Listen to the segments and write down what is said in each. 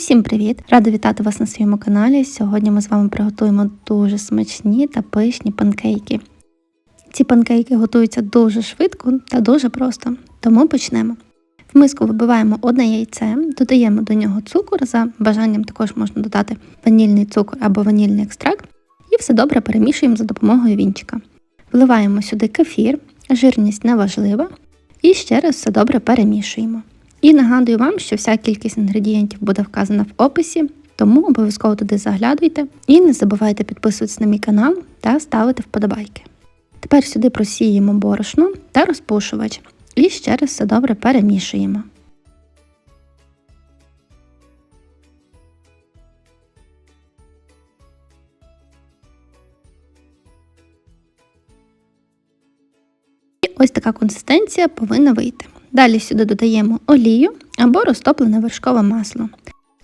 Усім привіт! Рада вітати вас на своєму каналі. Сьогодні ми з вами приготуємо дуже смачні та пишні панкейки. Ці панкейки готуються дуже швидко та дуже просто, тому почнемо. В миску вибиваємо одне яйце, додаємо до нього цукор, за бажанням також можна додати ванільний цукор або ванільний екстракт, і все добре перемішуємо за допомогою вінчика. Вливаємо сюди кефір, жирність не важлива, і ще раз все добре перемішуємо. І нагадую вам, що вся кількість інгредієнтів буде вказана в описі, тому обов'язково туди заглядуйте і не забувайте підписуватися на мій канал та ставити вподобайки. Тепер сюди просіємо борошно та розпушувач і ще раз все добре перемішуємо. І ось така консистенція повинна вийти. Далі сюди додаємо олію або розтоплене вершкове масло.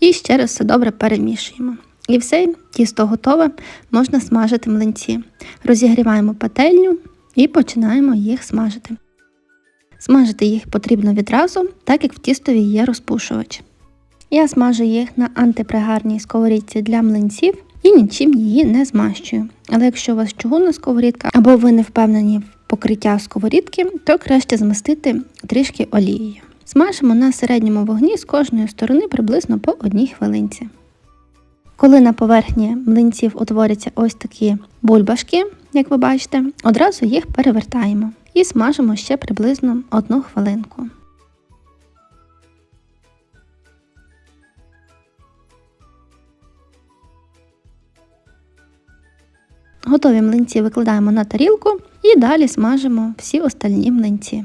І ще раз все добре перемішуємо. І все, тісто готове, можна смажити млинці. Розігріваємо пательню і починаємо їх смажити. Смажити їх потрібно відразу, так як в тістові є розпушувач. Я смажу їх на антипригарній сковорідці для млинців і нічим її не змащую. Але якщо у вас чугунна сковорідка або ви не впевнені покриття сковорідки, то краще змастити трішки олією. Смажимо на середньому вогні з кожної сторони приблизно по одній хвилинці. Коли на поверхні млинців утворяться ось такі бульбашки, як ви бачите, одразу їх перевертаємо і смажимо ще приблизно одну хвилинку. Готові млинці викладаємо на тарілку і далі смажимо всі остальні млинці.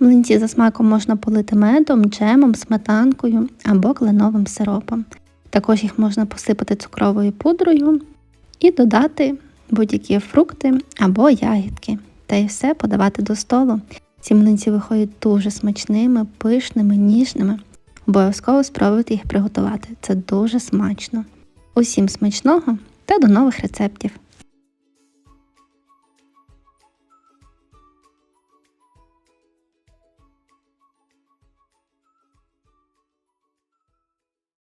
Млинці за смаком можна полити медом, джемом, сметанкою або кленовим сиропом. Також їх можна посипати цукровою пудрою і додати будь-які фрукти або ягідки. Та й все подавати до столу. Ці млинці виходять дуже смачними, пишними, ніжними. Обов'язково спробуйте їх приготувати. Це дуже смачно. Усім смачного та до нових рецептів!